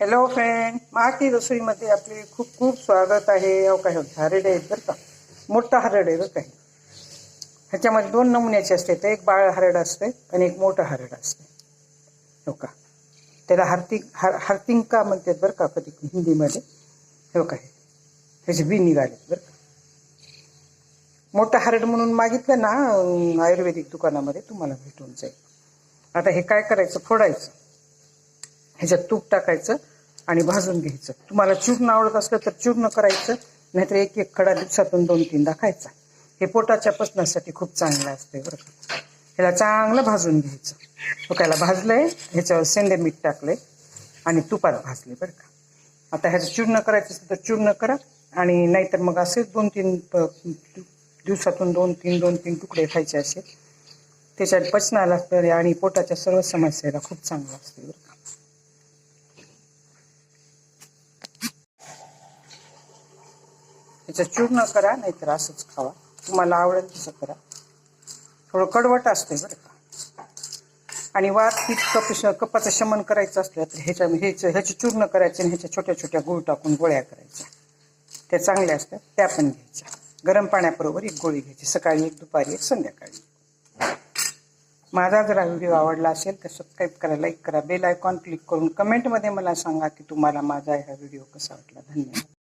Hello friend महाटी रसोईमध्ये आपले खूप खूप स्वागत आहे. अहो काय हरड आहेत बरं का. मोठा हरड आहे बरं का. ह्याच्यामध्ये दोन नमुन्याचे असते. तर एक बाळ हरड असते आणि एक मोठं हरड असते. हो का? त्याला हार्तिक हर हार्तिंका म्हणतात बरं का कधी हिंदीमध्ये? हो काय त्याचे बी निघालेत बरं का. मोठं हरड म्हणून मागितलं ना आयुर्वेदिक दुकानामध्ये तुम्हाला भेटून जाईल. आता हे काय करायचं? फोडायचं. ह्याच्यात तूप टाकायचं आणि भाजून घ्यायचं. तुम्हाला चूर्ण आवडत असलं तर चूर्ण करायचं नाहीतर एक एक खडा दिवसातून दोन तीनदा खायचा. हे पोटाच्या पचनासाठी खूप चांगलं असते बरं का. ह्याला चांगलं भाजून घ्यायचं. डोक्याला भाजलंय ह्याच्यावर सेंदे मीठ टाकलंय आणि तुपात भाजले बरं का. आता ह्याचं चूर्ण करायचं असेल तर चूर्ण करा आणि नाहीतर मग असे दोन तीन प- दिवसातून दोन तीन दोन तीन तुकडे खायचे असे त्याच्यात पचनाला आणि पोटाच्या सर्व समस्येला खूप चांगलं असते बरं त्याचं चूर्ण करा नाहीतर असंच खावा. तुम्हाला आवडेल तसं करा. थोडं कडवट असते बरं का. आणि वात पीठ कप कपाचं शमन करायचं असलं तर ह्याच्या ह्याचं ह्याचे चूर्ण करायचे आणि ह्याच्या छोट्या छोट्या गुळ टाकून गोळ्या करायच्या. त्या चांगल्या असतात त्या पण घ्यायच्या. गरम पाण्याबरोबर एक गोळी घ्यायची सकाळी एक दुपारी एक संध्याकाळी माझा जर हा व्हिडिओ आवडला असेल तर सबस्क्राईब करा लाईक करा बेल आयकॉन क्लिक करून कमेंटमध्ये मला सांगा की तुम्हाला माझा हा व्हिडिओ कसा वाटला. धन्यवाद.